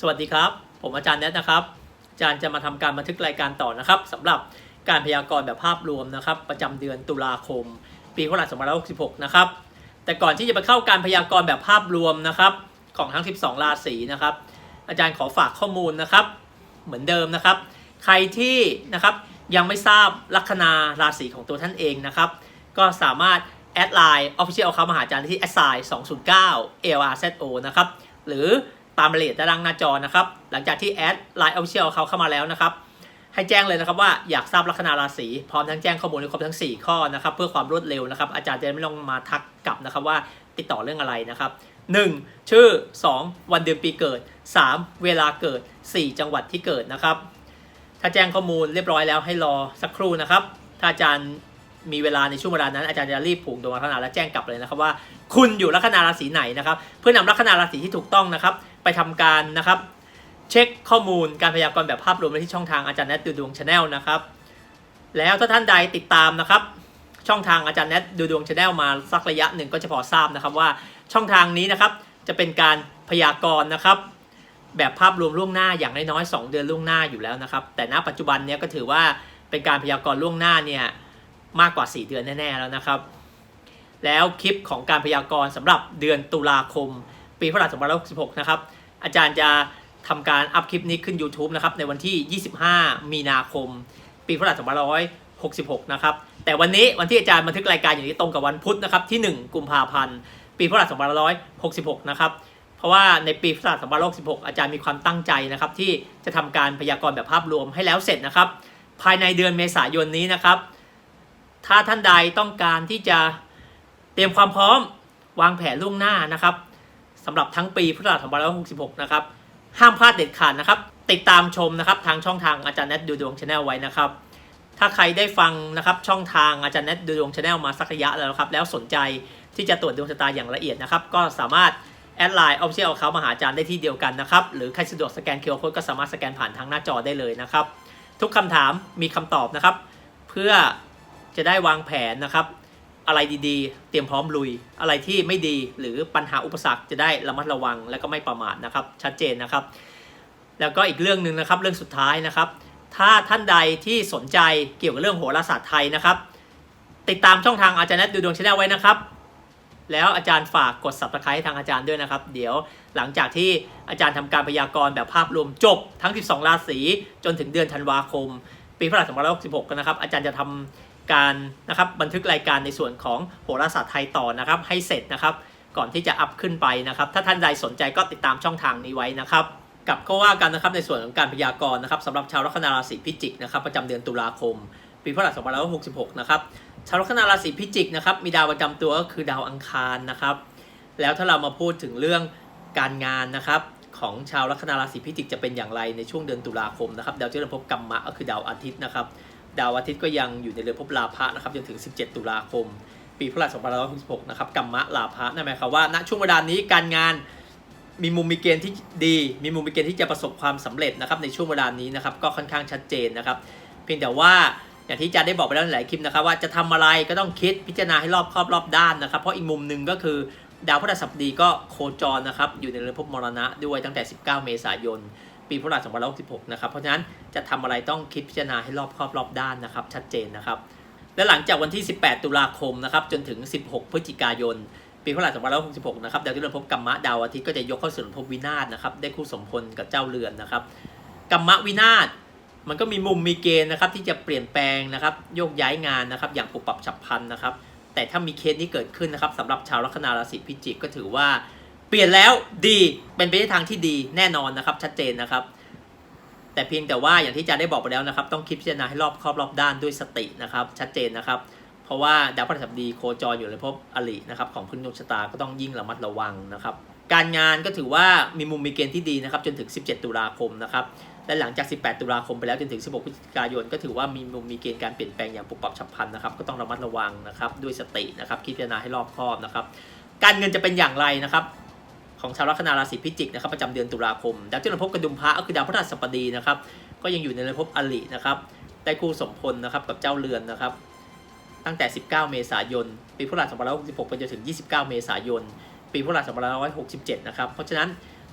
สวัสดีครับ ผมอาจารย์แนทนะครับ อาจารย์จะมาทำการบันทึกรายการต่อนะครับสำหรับการพยากรณ์แบบภาพรวมนะครับ ประจำเดือนตุลาคม ปีพศ2566 นะครับ แต่ก่อนที่จะไปเข้าการพยากรณ์แบบภาพรวมนะครับ ของทั้ง 12 ราศีนะครับ อาจารย์ขอฝากข้อมูลนะครับ เหมือนเดิมนะครับ ใครที่นะครับยังไม่ทราบลัคนาราศีของตัวท่านเองนะครับ ก็สามารถแอดไลน์ Official เขามาหาอาจารย์ที่ a s s i 209 LRZO นะครับ หรือ ตามรายละเอียดด้านล่างหน้าจอนะครับ หลังจากที่แอดไลน์ Official เขาเข้ามาแล้วนะครับ ให้แจ้งเลยนะครับว่าอยากทราบลัคนาราศีพร้อมทั้งแจ้งข้อมูลให้ครบทั้ง 4 ข้อนะครับ เพื่อความรวดเร็วนะครับ อาจารย์จะไม่ต้องมาทักกลับนะครับว่าติดต่อเรื่องอะไรนะครับ 1. ชื่อ 2. วันเดือนปีเกิด 3. เวลาเกิด 4 จังหวัดที่เกิดนะครับ ถ้าแจ้งข้อมูลเรียบร้อยแล้วให้รอสักครู่นะครับ ถ้าอาจารย์มีเวลาในช่วงเวลานั้นอาจารย์จะรีบผูกดวงลัคนาและแจ้งกลับเลยนะครับว่า คุณอยู่ลัคนาราศีไหนนะครับ เพื่อนำลัคนาราศีที่ถูกต้องนะครับ ไปทำการนะครับ เช็คข้อมูลการพยากรณ์แบบภาพรวมไปที่ช่องทางอาจารย์แนทดูดวงชาแนลนะครับ แล้วถ้าท่านใดติดตามนะครับ ช่องทางอาจารย์แนทดูดวงชาแนลมาสักระยะหนึ่งก็จะพอทราบนะครับว่าช่องทางนี้นะครับจะเป็นการพยากรณ์นะครับแบบภาพรวมล่วงหน้าอย่างน้อยๆ2เดือนล่วงหน้าอยู่แล้วนะครับ แต่ณปัจจุบันเนี้ยก็ถือว่าเป็นการพยากรณ์ล่วงหน้าเนี่ยมากกว่า 4 เดือนแน่ๆแล้วนะครับ แล้วคลิปของการพยากรณ์สำหรับเดือนตุลาคม ปีพศ2566 นะครับ อาจารย์จะทำการอัพคลิปนี้ขึ้น YouTube นะครับ ในวันที่ 25 มีนาคม ปีพศ2566 นะครับ แต่วันนี้วันที่อาจารย์บันทึกรายการอย่างนี้ตรงกับวันพุธนะครับที่ 1 กุมภาพันธ์ ปีพศ2566 นะครับ เพราะว่าในปีพุทธศักราช2566 อาจารย์มีความตั้งใจนะครับ ที่จะทำการพยากรณ์แบบภาพรวมให้แล้วเสร็จนะครับ ภายในเดือนเมษายนนี้นะครับ ถ้าท่านใดต้องการที่จะเตรียมความพร้อมวางแผนล่วงหน้านะครับ สำหรับทั้งปีพุทธศักราช2566 นะครับ ห้ามพลาดเด็ดขาดนะครับ ติดตามชมนะครับทางช่องทางอาจารย์แนทดูดวงชาแนลไว้นะครับ ถ้าใครได้ฟังนะครับช่องทางอาจารย์แนทดูดวงชาแนลมาสักระยะแล้วครับ แล้วสนใจที่จะตรวจดวงชะตาอย่างละเอียดนะครับ ก็สามารถแอดไลน์เอาเชียลเขามาหาอาจารย์ได้ที่เดียวกันนะครับ หรือใครสะดวกสแกนเคอร์โค้ดก็สามารถสแกนผ่านทางหน้าจอได้เลยนะครับ ทุกคำถามมีคำตอบนะครับ เพื่อจะได้วางแผนนะครับ อะไรดีๆ เตรียมพร้อมลุย อะไรที่ไม่ดีหรือปัญหาอุปสรรคจะได้ระมัดระวังและก็ไม่ประมาทนะครับ ชัดเจนนะครับ แล้วก็อีกเรื่องหนึ่งนะครับ เรื่องสุดท้ายนะครับ ถ้าท่านใดที่สนใจเกี่ยวกับเรื่องโหราศาสตร์ไทยนะครับ ติดตามช่องทางอาจารย์แนทดูดวงชาแนลไว้นะครับ แล้วอาจารย์ฝากกด subscribe ทางอาจารย์ด้วยนะครับ เดี๋ยวหลังจากที่อาจารย์ทำการพยากรณ์แบบภาพรวมจบทั้ง 12 ราศีจนถึงเดือนธันวาคม ปีพศ2566นะครับ อาจารย์จะทำ การนะครับบันทึกรายการในส่วนของโหราศาสตร์ไทยต่อนะครับ ให้เสร็จนะครับ ก่อนที่จะอัพขึ้นไปนะครับ ถ้าท่านใดสนใจก็ติดตามช่องทางนี้ไว้นะครับกับเข้าว่ากันนะครับในส่วนของการพยากรณ์นะครับสำหรับชาวลัคนาราศีพิจิกนะครับประจำเดือนตุลาคม ปีพศ2566 นะครับชาวลัคนาราศีพิจิกนะครับมีดาวประจำตัวก็คือดาวอังคารนะครับ แล้วถ้าเรามาพูดถึงเรื่องการงานนะครับของชาวลัคนาราศีพิจิกจะเป็นอย่างไรในช่วงเดือนตุลาคมนะครับดาวที่เราพบกัมมะก็คือดาวอาทิตย์นะครับ ดาวอาทิตย์ก็ยังอยู่ในเรือนภพลาภะนะครับจนถึง 17 ตุลาคม ปีพุทธศักราช2566นะครับกัมมะลาภะนั่นหมายความว่าณช่วงเวลานี้การงานมีมุมมีเกณฑ์ที่ดี มีมุมมีเกณฑ์ที่จะประสบความสำเร็จนะครับในช่วงเวลานี้นะครับก็ค่อนข้างชัดเจนนะครับ เพียงแต่ว่าอย่างที่อาจารย์ได้บอกไปแล้วหลายคลิปนะครับว่าจะทำอะไรก็ต้องคิดพิจารณาให้รอบครอบรอบด้านนะครับ เพราะอีกมุมหนึ่งก็คือดาวพฤหัสบดีก็โคจรนะครับอยู่ในเรือนภพมรณะด้วยตั้งแต่ 19 เมษายน ปีพุทธศักราช2566นะครับ เพราะฉะนั้นจะทำอะไรต้องคิดพิจารณาให้รอบครอบรอบด้านนะครับ ชัดเจนนะครับ และหลังจากวันที่ 18 ตุลาคมนะครับจนถึง 16 พฤศจิกายน ปีพุทธศักราช2566นะครับดาวที่เรือนภพกัมมะดาวอาทิตย์ก็จะยกเข้าสู่ภพวินาศนะครับได้คู่สมพลกับเจ้าเรือนนะครับกัมมะวินาศมันก็มีมุมมีเกณฑ์นะครับที่จะเปลี่ยนแปลงนะครับโยกย้ายงานนะครับ อย่างปุบปับฉับพลันนะครับ แต่ถ้ามีเคสนี้เกิดขึ้นนะครับสำหรับชาวลัคนาราศีพิจิกก็ถือว่า เปลี่ยนแล้วดีเป็นไปในทางที่ดีแน่นอนนะครับ ชัดเจนนะครับ แต่เพียงแต่ว่าอย่างที่อาจารย์ได้บอกไปแล้วนะครับ ต้องคิดพิจารณาให้รอบครอบรอบด้านด้วยสตินะครับ ชัดเจนนะครับ เพราะว่าดาวพฤหัสบดีโคจรอยู่ในภพอรินะครับของพื้นดวงชะตาก็ต้องยิ่งระมัดระวังนะครับ การงานก็ถือว่ามีมุมมีเกณฑ์ที่ดีนะครับ จนถึง 17 ตุลาคมนะครับและหลังจาก 18 ตุลาคมไปแล้วจนถึง 16 พฤศจิกายน ก็ถือว่ามีมุมมีเกณฑ์การเปลี่ยนแปลงอย่างปุบปับฉับพลันนะครับ ก็ต้องระมัดระวังนะครับ ด้วยสตินะครับ คิดพิจารณาให้รอบคอบนะครับ การเงินจะเป็นอย่างไรนะครับ ของชาวลัคนาราศีพิจิกนะครับประจำเดือนตุลาคมดาวที่เราพบกระดุมพระก็คือดาวพฤหัสบดีนะครับก็ยังอยู่ในเรือนภพอรินะครับได้คู่สมพลนะครับกับเจ้าเรือนนะครับตั้งแต่ 19 เมษายน ปีพุทธศักราช2566 ไปจนถึง 29 เมษายน ปีพุทธศักราช2567 นะครับ เพราะฉะนั้น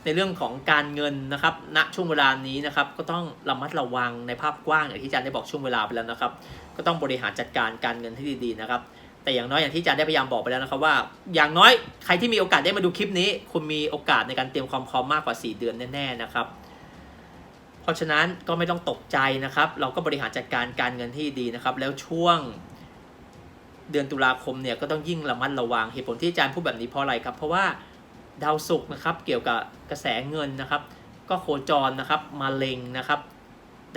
ในเรื่องของการเงินนะครับ ณ ช่วงเวลานี้นะครับ ก็ต้องระมัดระวังในภาพกว้างอย่างที่อาจารย์ได้บอกช่วงเวลาไปแล้วนะครับ ก็ต้องบริหารจัดการการเงินให้ดีๆนะครับ แต่อย่างน้อยอย่างที่อาจารย์ได้พยายามบอกไปแล้วนะครับว่า อย่างน้อยใครที่มีโอกาสได้มาดูคลิปนี้ คุณมีโอกาสในการเตรียมความพร้อมมากกว่า 4 เดือนแน่ๆนะครับ เพราะฉะนั้นก็ไม่ต้องตกใจนะครับ เราก็บริหารจัดการการเงินที่ดีนะครับ แล้วช่วงเดือนตุลาคมเนี่ยก็ต้องยิ่งระมัดระวังเหตุผลที่อาจารย์พูดแบบนี้เพราะอะไรครับ เพราะว่าดาวศุกร์นะครับเกี่ยวกับกระแสเงินนะครับ ก็โคจรนะครับมาเล็งนะครับ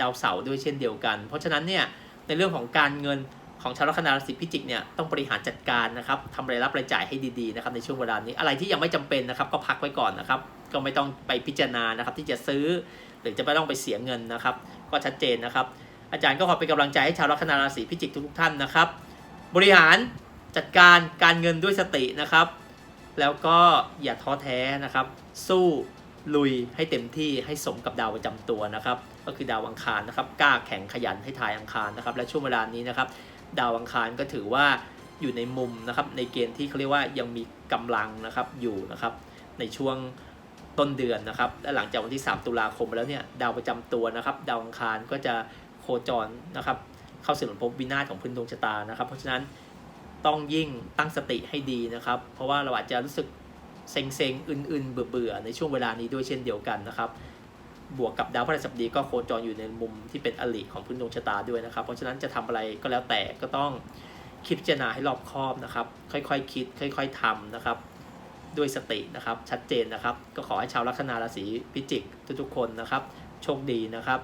ดาวเสาร์ด้วยเช่นเดียวกัน เพราะฉะนั้นเนี่ยในเรื่องของการเงิน ของชาวลัคนาราศีพิจิกเนี่ยต้องบริหารจัดการนะครับทำรายรับรายจ่ายให้ดีๆนะครับในช่วงเวลานี้อะไรที่ยังไม่จำเป็นนะครับก็พักไว้ก่อนนะครับ ก็ไม่ต้องไปพิจารณานะครับ ที่จะซื้อหรือจะไม่ต้องไปเสียเงินนะครับ ก็ชัดเจนนะครับ อาจารย์ก็ขอเป็นกำลังใจให้ชาวลัคนาราศีพิจิกทุกๆท่านนะครับ บริหารจัดการการเงินด้วยสตินะครับ แล้วก็อย่าท้อแท้นะครับ สู้ลุยให้เต็มที่ให้สมกับดาวประจำตัวนะครับ ก็คือดาวอังคารนะครับกล้าแข่งขยันให้ทายอังคารนะครับ และช่วงเวลานี้นะครับ ดาวอังคารก็ถือว่าอยู่ในมุมนะครับในเกณฑ์ที่เขาเรียกว่ายังมีกำลังนะครับอยู่นะครับในช่วงต้นเดือนนะครับและหลังจากวันที่ 3 ตุลาคมไปแล้วเนี่ยดาวประจำตัวนะครับ ดาวอังคารก็จะโคจรนะครับเข้าสู่หลุมภพวินาศของพื้นดวงชะตานะครับ เพราะฉะนั้นต้องยิ่งตั้งสติให้ดีนะครับ เพราะว่าเราอาจจะรู้สึกเซ็งๆ อื่นๆ เบื่อๆ ในช่วงเวลานี้ด้วยเช่นเดียวกันนะครับ บวกกับดาวพฤหัสบดีก็โคจรอยู่ในมุมที่เป็นอลิของพื้นดวงชะตาด้วยนะครับ เพราะฉะนั้นจะทำอะไรก็แล้วแต่ก็ต้องคิดพิจารณาให้รอบคอบนะครับ ค่อยๆคคิด ค่อยๆทำนะครับ ด้วยสตินะครับ ชัดเจนนะครับ ก็ขอให้ชาวลัคนาราศีพิจิกทุกๆคนนะครับ โชคดีนะครับ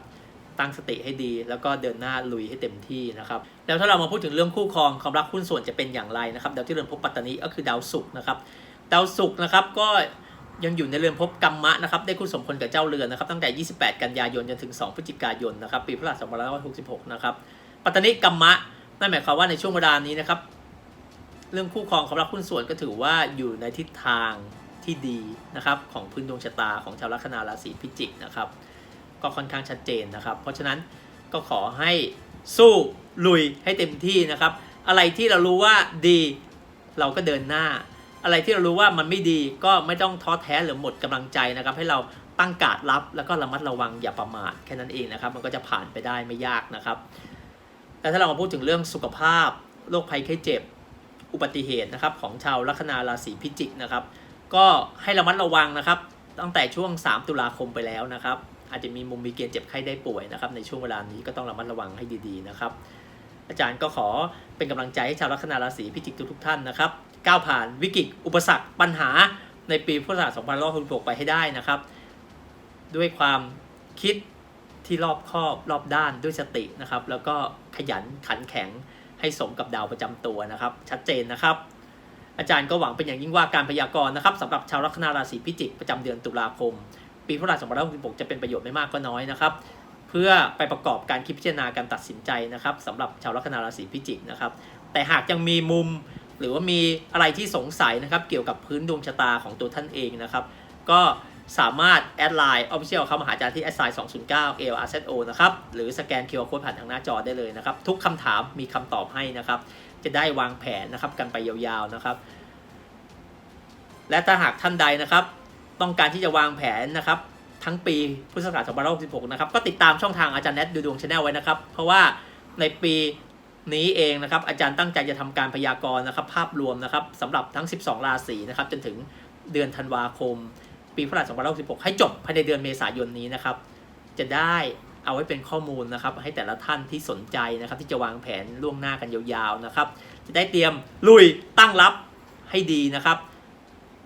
ตั้งสติให้ดีแล้วก็เดินหน้าลุยให้เต็มที่นะครับ แล้วถ้าเรามาพูดถึงเรื่องคู่ครองความรักหุ้นส่วนจะเป็นอย่างไรนะครับดาวที่เรือนภพปัตตานีก็คือดาวศุกร์นะครับ ดาวศุกร์นะครับก็ ยังอยู่ในเรือนภพกรรมะนะครับ ได้คู่สมพลกับเจ้าเรือนนะครับ ตั้งแต่ 28 กันยายนจนถึง 2 พฤศจิกายนนะครับ ปีพฤหัส2566 นะครับ ปัตตานีกรรมะนั่นหมายความว่าในช่วงเวลานี้นะครับ เรื่องคู่ครองความรักหุ้นส่วนก็ถือว่าอยู่ในทิศทางที่ดีนะครับ ของพื้นดวงชะตาของชาวลัคนาราศีพิจิกนะครับ ก็ค่อนข้างชัดเจนนะครับ เพราะฉะนั้นก็ขอให้สู้ลุยให้เต็มที่นะครับ อะไรที่เรารู้ว่าดีเราก็เดินหน้า อะไรที่เรารู้ว่ามันไม่ดีก็ไม่ต้องท้อแท้หรือหมดกำลังใจนะครับ ให้เราตั้งการรับแล้วก็ระมัดระวังอย่าประมาทแค่นั้นเองนะครับ มันก็จะผ่านไปได้ไม่ยากนะครับแต่ถ้าเรามาพูดถึงเรื่องสุขภาพโรคภัยไข้เจ็บอุบัติเหตุนะครับของชาวลัคนาราศีพิจิกนะครับ ก็ให้ระมัดระวังนะครับ ตั้งแต่ช่วง 3 ตุลาคมไปแล้วนะครับ อาจจะมีมุมมีเกณฑ์เจ็บไข้ได้ป่วยนะครับในช่วงเวลานี้ก็ต้องระมัดระวังให้ดีๆนะครับ อาจารย์ก็ขอเป็นกำลังใจให้ชาวลัคนาราศีพิจิกทุกๆท่านนะครับ ก้าวผ่านวิกฤตอุปสรรคปัญหาในปีพุทธศักราช2566 ไปให้ได้นะครับ ด้วยความคิดที่รอบคอบรอบด้านด้วยสตินะครับ แล้วก็ขยันขันแข็งให้สมกับดาวประจำตัวนะครับ ชัดเจนนะครับ อาจารย์ก็หวังเป็นอย่างยิ่งว่าการพยากรณ์นะครับสำหรับชาวลัคนาราศีพิจิกประจำเดือนตุลาคม ปีพุทธศักราช2566 จะเป็นประโยชน์ไม่มากก็น้อยนะครับ เพื่อไปประกอบการคิดพิจารณาการตัดสินใจนะครับสำหรับชาวลัคนาราศีพิจิกนะครับ แต่หากยังมีมุม หรือว่ามีอะไรที่สงสัยนะครับ เกี่ยวกับพื้นดวงชะตาของตัวท่านเองนะครับ ก็สามารถแอดไลน์ออฟฟิเชียลเข้ามาหาอาจารย์ที่แอดไซน์209 l r z o นะครับ หรือสแกน QR Code ผ่านทางหน้าจอได้เลยนะครับ ทุกคำถามมีคำตอบให้นะครับ จะได้วางแผนนะครับกันไปยาวๆนะครับ และถ้าหากท่านใดนะครับ ต้องการที่จะวางแผนนะครับ ทั้งปีพุทธศักราช2566 นะครับ ก็ติดตามช่องทางอาจารย์แนทดูดวงชาแนลไว้นะครับ เพราะว่าในปี นี้เองนะครับอาจารย์ตั้งใจจะทำการพยากรณ์นะครับ ภาพรวมนะครับสำหรับทั้ง 12 ราศีนะครับจนถึงเดือนธันวาคม ปีพุทธศักราช2566 ให้จบภายในเดือนเมษายนนี้นะครับ จะได้เอาไว้เป็นข้อมูลนะครับ ให้แต่ละท่านที่สนใจนะครับ ที่จะวางแผนล่วงหน้ากันยาวๆนะครับ จะได้เตรียมลุยตั้งรับให้ดีนะครับ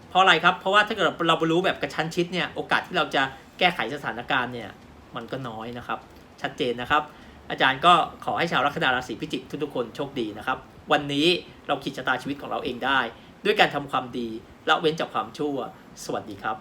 เพราะอะไรครับ เพราะว่าถ้าเกิดเราไปรู้แบบกระชั้นชิดเนี่ยโอกาสที่เราจะแก้ไขสถานการณ์เนี่ยมันก็น้อยนะครับ ชัดเจนนะครับ อาจารย์ก็ขอให้ชาวลัคนาราศีพิจิกทุกๆคนโชคดีนะครับ วันนี้เราขีดชะตาชีวิตของเราเองได้ ด้วยการทำความดีละเว้นจากความชั่ว สวัสดีครับ